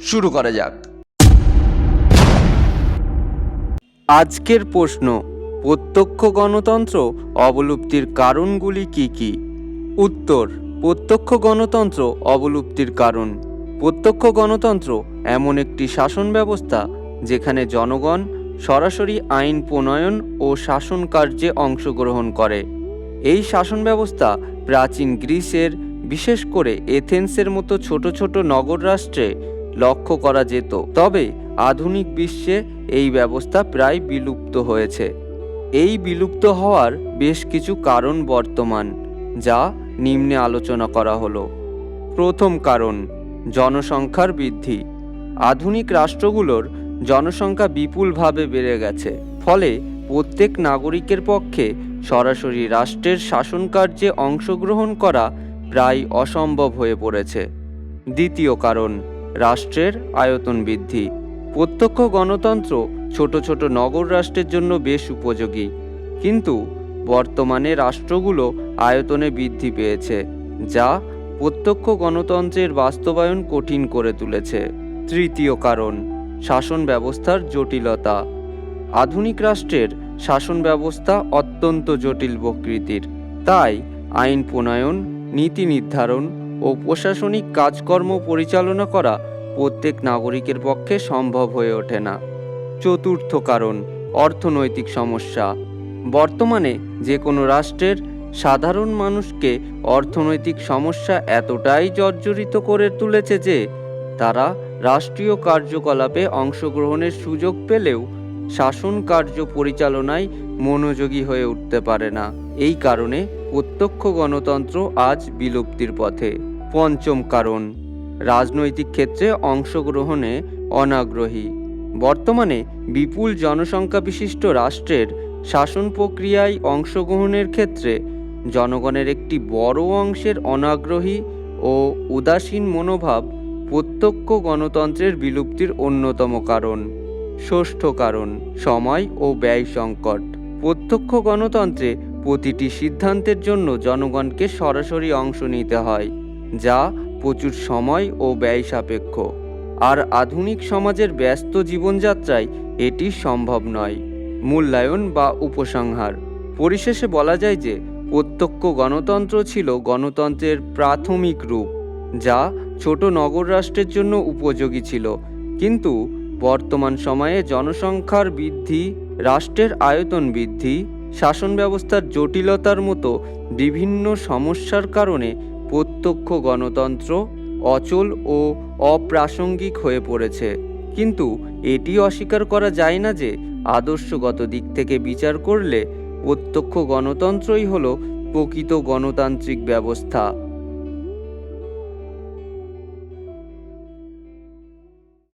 শুরু করা যাক। আজকের প্রশ্ন, প্রত্যক্ষ গণতন্ত্র অবলুপ্তির কারণগুলি কি কি? উত্তর, প্রত্যক্ষ গণতন্ত্র অবলুপ্তির কারণ। প্রত্যক্ষ গণতন্ত্র এমন একটি শাসন ব্যবস্থা যেখানে জনগণ সরাসরি আইন প্রণয়ন ও শাসন কার্যে অংশগ্রহণ করে। এই শাসন ব্যবস্থা প্রাচীন গ্রিসের, বিশেষ করে এথেন্সের মতো ছোট ছোট নগর রাষ্ট্রে লক্ষ্য করা যেত। তবে আধুনিক বিশ্বে এই ব্যবস্থা প্রায় বিলুপ্ত হয়েছে। এই বিলুপ্ত হওয়ার বেশ কিছু কারণ বর্তমান, যা নিম্নে আলোচনা করা হলো। প্রথম কারণ, জনসংখ্যার বৃদ্ধি। আধুনিক রাষ্ট্রগুলোর জনসংখ্যা বিপুলভাবে বেড়ে গেছে। ফলে প্রত্যেক নাগরিকের পক্ষে সরাসরি রাষ্ট্রের শাসন কার্যে অংশগ্রহণ করা প্রায় অসম্ভব হয়ে পড়েছে। দ্বিতীয় কারণ রাষ্ট্রের আয়তন বৃদ্ধি। প্রত্যক্ষ গণতন্ত্র ছোট ছোট নগর রাষ্ট্রের জন্য বেশ উপযোগী। কিন্তু বর্তমানে রাষ্ট্রগুলো আয়তনে বৃদ্ধি পেয়েছে, যা প্রত্যক্ষ গণতন্ত্রের বাস্তবায়ন কঠিন করে তুলেছে। তৃতীয় কারণ, শাসন ব্যবস্থার জটিলতা। আধুনিক রাষ্ট্রের শাসন ব্যবস্থা অত্যন্ত জটিল প্রকৃতির। তাই আইন প্রণয়ন, নীতি নির্ধারণ ও প্রশাসনিক কাজকর্ম পরিচালনা করা প্রত্যেক নাগরিকের পক্ষে সম্ভব হয়ে ওঠে না। চতুর্থ কারণ, অর্থনৈতিক সমস্যা। বর্তমানে যে কোনো রাষ্ট্রের সাধারণ মানুষকে অর্থনৈতিক সমস্যা এতটাই জর্জরিত করে তুলেছে যে, তারা রাষ্ট্রীয় কার্যকলাপে অংশগ্রহণের সুযোগ পেলেও শাসন কার্য পরিচালনায় মনোযোগী হয়ে উঠতে পারে না। এই কারণে প্রত্যক্ষ গণতন্ত্র আজ বিলুপ্তির পথে। পঞ্চম কারণ, রাজনৈতিক ক্ষেত্রে অংশগ্রহণে অনাগ্রহী। বর্তমানে বিপুল জনসংখ্যা বিশিষ্ট রাষ্ট্রের শাসন প্রক্রিয়ায় অংশগ্রহণের ক্ষেত্রে জনগণের একটি বড় অংশের অনাগ্রহী ও উদাসীন মনোভাব প্রত্যক্ষ গণতন্ত্রের বিলুপ্তির অন্যতম কারণ। ষষ্ঠ কারণ, সময় ও ব্যয় সংকট। প্রত্যক্ষ গণতন্ত্রে প্রতিটি সিদ্ধান্তের জন্য জনগণকে সরাসরি অংশ নিতে হয়, যা প্রচুর সময় ও ব্যয় সাপেক্ষ। আর আধুনিক সমাজের ব্যস্ত জীবনযাত্রায় এটি সম্ভব নয়। মূল্যায়ন বা উপসংহার। পরিশেষে বলা যায় যে, প্রত্যক্ষ গণতন্ত্র ছিল গণতন্ত্রের প্রাথমিক রূপ, যা ছোট নগর রাষ্ট্রের জন্য উপযোগী ছিল। কিন্তু বর্তমান সময়ে জনসংখ্যার বৃদ্ধি, রাষ্ট্রের আয়তন বৃদ্ধি, শাসন ব্যবস্থার জটিলতার মতো বিভিন্ন সমস্যার কারণে প্রত্যক্ষ গণতন্ত্র অচল ও অপ্রাসঙ্গিক হয়ে পড়েছে। কিন্তু এটি অস্বীকার করা যায় না যে আদর্শগত দিক থেকে বিচার করলে প্রত্যক্ষ গণতন্ত্রই হলো প্রকৃত গণতান্ত্রিক ব্যবস্থা।